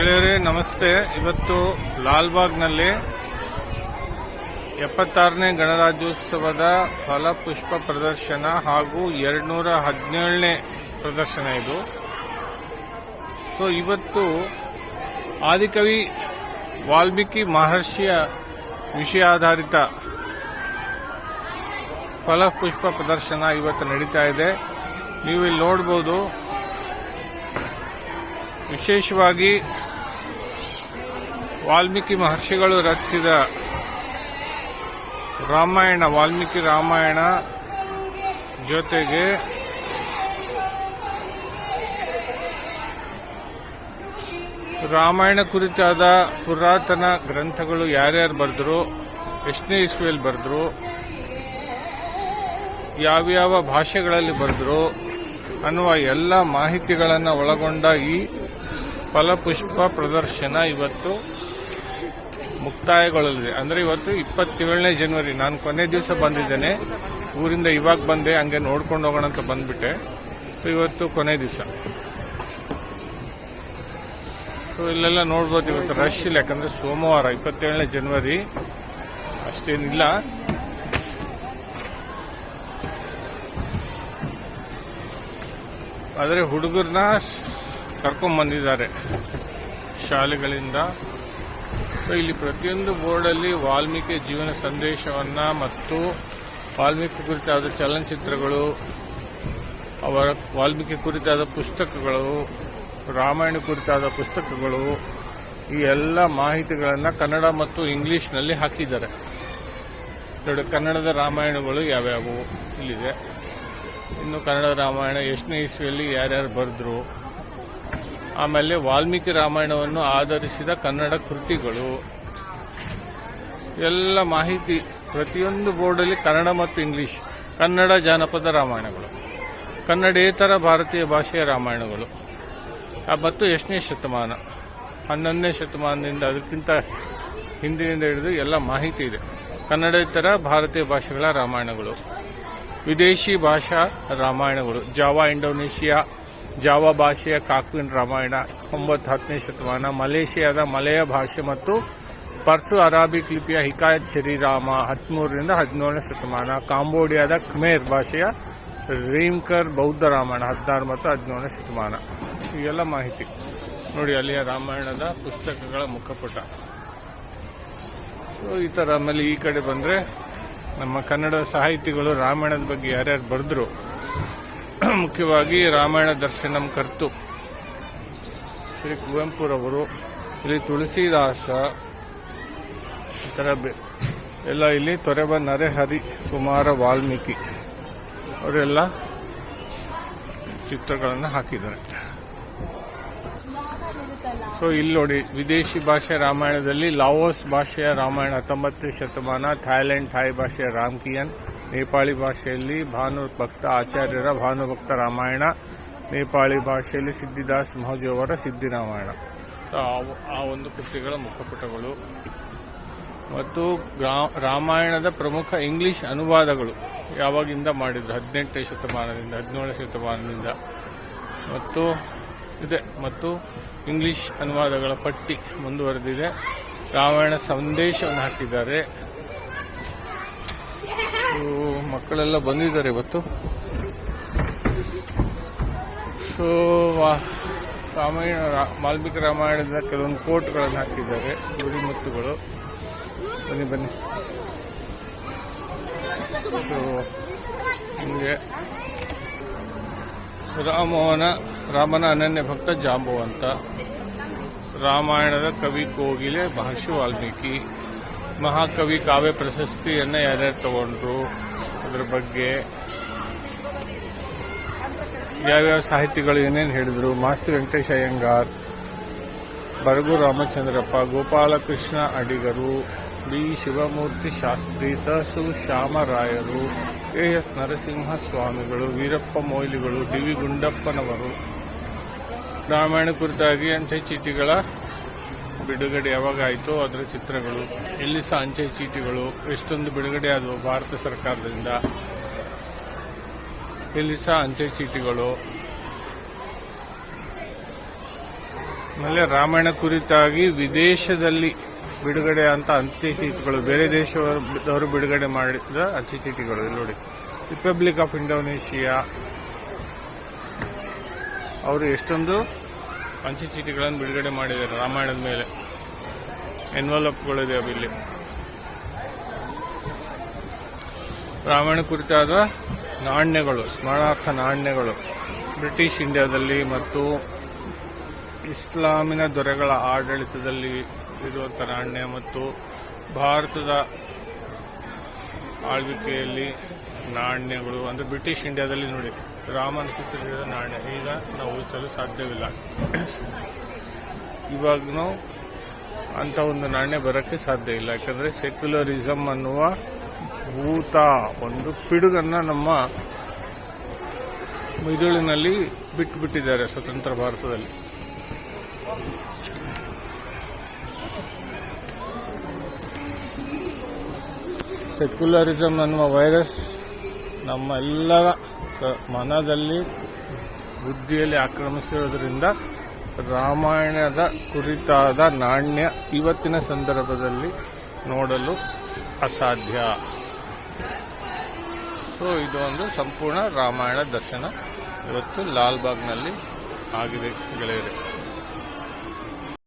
ಗೆಳೆಯರೇ, ನಮಸ್ತೆ. ಇವತ್ತು ಲಾಲ್ಬಾಗ್ನಲ್ಲಿ ಎಪ್ಪತ್ತಾರನೇ ಗಣರಾಜ್ಯೋತ್ಸವದ ಫಲಪುಷ್ಪ ಪ್ರದರ್ಶನ ಹಾಗೂ ಎರಡ್ನೂರ ಹದಿನೇಳನೇ ಪ್ರದರ್ಶನ ಇದು. ಸೊ ಇವತ್ತು ಆದಿಕವಿ ವಾಲ್ಮೀಕಿ ಮಹರ್ಷಿಯ ವಿಷಯ ಆಧಾರಿತ ಫಲಪುಷ್ಪ ಪ್ರದರ್ಶನ ಇವತ್ತು ನಡೀತಾ ಇದೆ. ನೀವು ಇಲ್ಲಿ ನೋಡ್ಬೋದು. ವಿಶೇಷವಾಗಿ ವಾಲ್ಮೀಕಿ ಮಹರ್ಷಿಗಳು ರಚಿಸಿದ ರಾಮಾಯಣ, ವಾಲ್ಮೀಕಿ ರಾಮಾಯಣ ಜೊತೆಗೆ ರಾಮಾಯಣ ಕುರಿತಾದ ಪುರಾತನ ಗ್ರಂಥಗಳು ಯಾರ್ಯಾರು ಬರೆದ್ರು, ಎಷ್ಟನೇ ಇಸ್ವಿಯಲ್ಲಿ ಬರೆದ್ರು, ಯಾವ್ಯಾವ ಭಾಷೆಗಳಲ್ಲಿ ಬರೆದ್ರು ಅನ್ನುವ ಎಲ್ಲ ಮಾಹಿತಿಗಳನ್ನು ಒಳಗೊಂಡ ಈ ಫಲಪುಷ್ಪ ಪ್ರದರ್ಶನ ಇವತ್ತು ಮುಕ್ತಾಯಗೊಳ್ಳಲಿದೆ. ಅಂದರೆ ಇವತ್ತು ಇಪ್ಪತ್ತೇಳನೇ ಜನವರಿ, ನಾನು ಕೊನೆ ದಿವಸ ಬಂದಿದ್ದೇನೆ. ಊರಿಂದ ಇವಾಗ ಬಂದೆ, ಹಂಗೆ ನೋಡ್ಕೊಂಡು ಹೋಗೋಣ ಅಂತ ಬಂದ್ಬಿಟ್ಟೆ. ಸೊ ಇವತ್ತು ಕೊನೆ ದಿವಸ. ಸೊ ಇಲ್ಲೆಲ್ಲ ನೋಡ್ಬೋದು ಇವತ್ತು ರಶ್ ಇಲ್ಲ, ಯಾಕಂದ್ರೆ ಸೋಮವಾರ, ಇಪ್ಪತ್ತೇಳನೇ ಜನವರಿ. ಅಷ್ಟೇನಿಲ್ಲ. ಆದರೆ ಹುಡುಗರನ್ನ ಕರ್ಕೊಂಡ್ ಬಂದಿದ್ದಾರೆ ಶಾಲೆಗಳಿಂದ. ಇಲ್ಲಿ ಪ್ರತಿಯೊಂದು ಬೋರ್ಡಲ್ಲಿ ವಾಲ್ಮೀಕಿ ಜೀವನ ಸಂದೇಶವನ್ನ ಮತ್ತು ವಾಲ್ಮೀಕಿ ಕುರಿತಾದ ಚಲನಚಿತ್ರಗಳು, ಅವರ ವಾಲ್ಮೀಕಿ ಕುರಿತಾದ ಪುಸ್ತಕಗಳು, ರಾಮಾಯಣ ಕುರಿತಾದ ಪುಸ್ತಕಗಳು, ಈ ಎಲ್ಲ ಮಾಹಿತಿಗಳನ್ನು ಕನ್ನಡ ಮತ್ತು ಇಂಗ್ಲಿಷ್ನಲ್ಲಿ ಹಾಕಿದ್ದಾರೆ. ನೋಡಿ ಕನ್ನಡದ ರಾಮಾಯಣಗಳು ಯಾವ್ಯಾವು ಇಲ್ಲಿದೆ. ಇನ್ನು ಕನ್ನಡ ರಾಮಾಯಣ ಎಷ್ಟನೇ ಇಸ್ವಿಯಲ್ಲಿ ಯಾರ್ಯಾರು ಬರೆದ್ರು ಆಮೇಲೆ ವಾಲ್ಮೀಕಿ ರಾಮಾಯಣವನ್ನು ಆಧರಿಸಿದ ಕನ್ನಡ ಕೃತಿಗಳು. ಎಲ್ಲ ಮಾಹಿತಿ ಪ್ರತಿಯೊಂದು ಬೋರ್ಡಲ್ಲಿ ಕನ್ನಡ ಮತ್ತು ಇಂಗ್ಲಿಷ್, ಕನ್ನಡ ಜಾನಪದ ರಾಮಾಯಣಗಳು, ಕನ್ನಡೇತರ ಭಾರತೀಯ ಭಾಷೆಯ ರಾಮಾಯಣಗಳು ಮತ್ತು ಎಷ್ಟನೇ ಶತಮಾನ, ಹನ್ನೊಂದನೇ ಶತಮಾನದಿಂದ ಅದಕ್ಕಿಂತ ಹಿಂದಿನಿಂದ ಹಿಡಿದು ಎಲ್ಲ ಮಾಹಿತಿ ಇದೆ. ಕನ್ನಡೇತರ ಭಾರತೀಯ ಭಾಷೆಗಳ ರಾಮಾಯಣಗಳು. ವಿದೇಶಿ ಭಾಷಾ ರಾಮಾಯಣಗಳು, ಜಾವಾ, ಇಂಡೋನೇಷಿಯಾ ಜಾವಾ ಭಾಷೆಯ ಕಾಕ್ವಿನ್ ರಾಮಾಯಣ ಒಂಬತ್ತು ಹತ್ತನೇ ಶತಮಾನ, ಮಲೇಷಿಯಾದ ಮಲಯ ಭಾಷೆ ಮತ್ತು ಪರ್ಸು ಅರಾಬಿಕ್ ಲಿಪಿಯ ಹಿಕಾಯತ್ ಶ್ರೀರಾಮ ಹದಿಮೂರರಿಂದ ಹದಿನೇಳನೇ ಶತಮಾನ, ಕಾಂಬೋಡಿಯಾದ ಖಮೇರ್ ಭಾಷೆಯ ರೀಮ್ಕರ್ ಬೌದ್ಧ ರಾಮಾಯಣ ಹದಿನಾರು ಮತ್ತು ಹದಿನೇಳನೇ ಶತಮಾನ. ಇವೆಲ್ಲ ಮಾಹಿತಿ. ನೋಡಿ, ಅಲ್ಲಿಯ ರಾಮಾಯಣದ ಪುಸ್ತಕಗಳ ಮುಖಪುಟ. ಸೊ ಈ ಥರ ಆಮೇಲೆ ಈ ಕಡೆ ಬಂದರೆ ನಮ್ಮ ಕನ್ನಡ ಸಾಹಿತಿಗಳು ರಾಮಾಯಣದ ಬಗ್ಗೆ ಯಾರ್ಯಾರು ಬರೆದ್ರು ಮುಖ್ಯವಾಗಿ ರಾಮಾಯಣ ದರ್ಶನಂ ಕರ್ತು. ಶ್ರೀ ಕುವೆಂಪುರವರು ಇಲ್ಲಿ ತುಳಸಿದಾಸ ಥರ ಎಲ್ಲ ಇಲ್ಲಿ ತೊರೆಬ ನರೆಹರಿ ಕುಮಾರ ವಾಲ್ಮೀಕಿ. ಅವರೆಲ್ಲ ಚಿತ್ರಗಳನ್ನು ಹಾಕಿದ್ದಾರೆ. ಸೊ ಇಲ್ಲಿ ನೋಡಿ, ವಿದೇಶಿ ಭಾಷೆ ರಾಮಾಯಣದಲ್ಲಿ ಲಾವೋಸ್ ಭಾಷೆಯ ರಾಮಾಯಣ ಹತ್ತೊಂಬತ್ತನೇ ಶತಮಾನ, ಥಾಯ್ಲೆಂಡ್ ಥಾಯ್ ಭಾಷೆಯ ರಾಮ್ಕಿಯನ್ ನೇಪಾಳಿ ಭಾಷೆಯಲ್ಲಿ ಭಾನು ಭಕ್ತ ಆಚಾರ್ಯರ ಭಾನುಭಕ್ತ ರಾಮಾಯಣ, ನೇಪಾಳಿ ಭಾಷೆಯಲ್ಲಿ ಸಿದ್ಧಿದಾಸ್ ಮಹಜೋವರ ಅವರ ಸಿದ್ಧಿ ರಾಮಾಯಣ ಆ- ಒಂದು ಕೃತಿಗಳ ಮುಖಪುಟಗಳು ಮತ್ತು ರಾಮಾಯಣದ ಪ್ರಮುಖ ಇಂಗ್ಲಿಷ್ ಅನುವಾದಗಳು ಯಾವಾಗಿಂದ ಮಾಡಿದ್ರು? ಹದಿನೆಂಟನೇ ಶತಮಾನದಿಂದ, ಹದಿನೇಳನೇ ಶತಮಾನದಿಂದ. ಮತ್ತು ಇದೆ, ಮತ್ತು ಇಂಗ್ಲಿಷ್ ಅನುವಾದಗಳ ಪಟ್ಟಿ ಮುಂದುವರೆದಿದೆ. ರಾಮಾಯಣ ಸಂದೇಶವನ್ನು ಹಾಕಿದ್ದಾರೆ. ಮಕ್ಕಳೆಲ್ಲ ಬಂದಿದ್ದಾರೆ ಇವತ್ತು. ಸೊ ರಾಮಾಯಣ ವಾಲ್ಮೀಕಿ ರಾಮಾಯಣದ ಕೆಲವೊಂದು ಕೋಟ್ಗಳನ್ನು ಹಾಕಿದ್ದಾರೆ. ಗುಡಿಮುತ್ತುಗಳು ಬನ್ನಿ ಬನ್ನಿ. ಸೊ ಹಿಂಗೆ. ರಾಮೋಹನ, ರಾಮನ ಅನನ್ಯ ಭಕ್ತ ಜಾಂಬವಂತ ರಾಮಾಯಣದ ಕವಿ ಕೋಗಿಲೆ ಮಹರ್ಷಿ ವಾಲ್ಮೀಕಿ. ಮಹಾಕವಿ ಕಾವ್ಯ ಪ್ರಶಸ್ತಿಯನ್ನು ಯಾರ್ಯಾರು ತಗೊಂಡ್ರು? ಅದ್ರ ಬಗ್ಗೆ ಯಾವ್ಯಾವ ಸಾಹಿತಿಗಳು ಏನೇನು ಹೇಳಿದ್ರು? ಮಾಸ್ತಿ ವೆಂಕಟೇಶ ಅಯ್ಯಂಗಾರ್ ಬರಗು ರಾಮಚಂದ್ರಪ್ಪ, ಗೋಪಾಲಕೃಷ್ಣ ಅಡಿಗರು, ಬಿ. ಶಿವಮೂರ್ತಿ ಶಾಸ್ತ್ರಿ ತಸು ಶ್ಯಾಮರಾಯರು, ಎ. ಎಸ್. ನರಸಿಂಹ ಸ್ವಾಮಿಗಳು ವೀರಪ್ಪ ಮೊಯ್ಲಿಗಳು, ಡಿ. ವಿ. ಗುಂಡಪ್ಪನವರು. ರಾಮಾಯಣ ಕುರಿತಾಗಿ ಅಂಚೆ ಚೀಟಿಗಳ ಬಿಡುಗಡೆ ಯಾವಾಗ ಆಯಿತು ಅದರ ಚಿತ್ರಗಳು, ಎಲ್ಲಿ ಸಹ ಅಂಚೆ ಚೀಟಿಗಳು, ಎಷ್ಟೊಂದು ಬಿಡುಗಡೆ ಆದವು ಭಾರತ ಸರ್ಕಾರದಿಂದ. ಇಲ್ಲಿ ಸಹ ಅಂಚೆ ಚೀಟಿಗಳು. ಆಮೇಲೆ ರಾಮಾಯಣ ಕುರಿತಾಗಿ ವಿದೇಶದಲ್ಲಿ ಬಿಡುಗಡೆ ಅಂತ ಚೀಟಿಗಳು, ಬೇರೆ ದೇಶದವರು ಬಿಡುಗಡೆ ಮಾಡಿದ ಅಂತ್ಯಚೀಟಿಗಳು ಇಲ್ಲಿ ನೋಡಿ. ರಿಪಬ್ಲಿಕ್ ಆಫ್ ಇಂಡೋನೇಷಿಯಾ ಅವರು ಎಷ್ಟೊಂದು ಅಂಚೆಚೀಟಿಗಳನ್ನು ಬಿಡುಗಡೆ ಮಾಡಿದ್ದಾರೆ. ರಾಮಾಯಣದ ಮೇಲೆ. ಎನ್ವಲಪ್ಗಳಿದೆ ಇಲ್ಲಿ ರಾಮಾಯಣ ಕುರಿತಾದ ನಾಣ್ಯಗಳು, ಸ್ಮರಣಾರ್ಥ ನಾಣ್ಯಗಳು. ಬ್ರಿಟಿಷ್ ಇಂಡಿಯಾದಲ್ಲಿ ಮತ್ತು ಇಸ್ಲಾಮಿನ ದೊರೆಗಳ ಆಡಳಿತದಲ್ಲಿ ಇರುವಂಥ ನಾಣ್ಯ ಮತ್ತು ಭಾರತದ ಆಳ್ವಿಕೆಯಲ್ಲಿ ನಾಣ್ಯಗಳು, ಅಂದರೆ ಬ್ರಿಟಿಷ್ ಇಂಡಿಯಾದಲ್ಲಿ ನೋಡಿ. ರಾಮನ ಚಿತ್ರದ ನಾಣ್ಯ. ಈಗ ನಾವು ಉಳಿಸಲು ಸಾಧ್ಯವಿಲ್ಲ. ಇವಾಗೂ ಅಂತ ಒಂದು ನಾಣ್ಯ ಬರೋಕ್ಕೆ ಸಾಧ್ಯ ಇಲ್ಲ. ಯಾಕಂದ್ರೆ ಸೆಕ್ಯುಲರಿಸಮ್ ಅನ್ನುವ ಭೂತ, ಒಂದು ಪಿಡುಗನ್ನ ನಮ್ಮ ಮಿದುಳಿನಲ್ಲಿ ಬಿಟ್ಟುಬಿಟ್ಟಿದ್ದಾರೆ ಸ್ವತಂತ್ರ ಭಾರತದಲ್ಲಿ. ಸೆಕ್ಯುಲರಿಸಂ ಅನ್ನುವ ವೈರಸ್ ನಮ್ಮ ಎಲ್ಲರ ಮನದಲ್ಲಿ ಬುದ್ಧಿಯಲ್ಲಿ ಆಕ್ರಮಿಸಿರೋದ್ರಿಂದ ರಾಮಾಯಣದ ಕುರಿತಾದ ನಾಣ್ಯ ಇವತ್ತಿನ ಸಂದರ್ಭದಲ್ಲಿ ನೋಡಲು ಅಸಾಧ್ಯ. ಸೊ ಇದೊಂದು ಸಂಪೂರ್ಣ ರಾಮಾಯಣ ದರ್ಶನ. ಇವತ್ತು ಲಾಲ್ಬಾಗ್ನಲ್ಲಿ ಆಗಿದೆ ಗೆಳೆಯರೆ.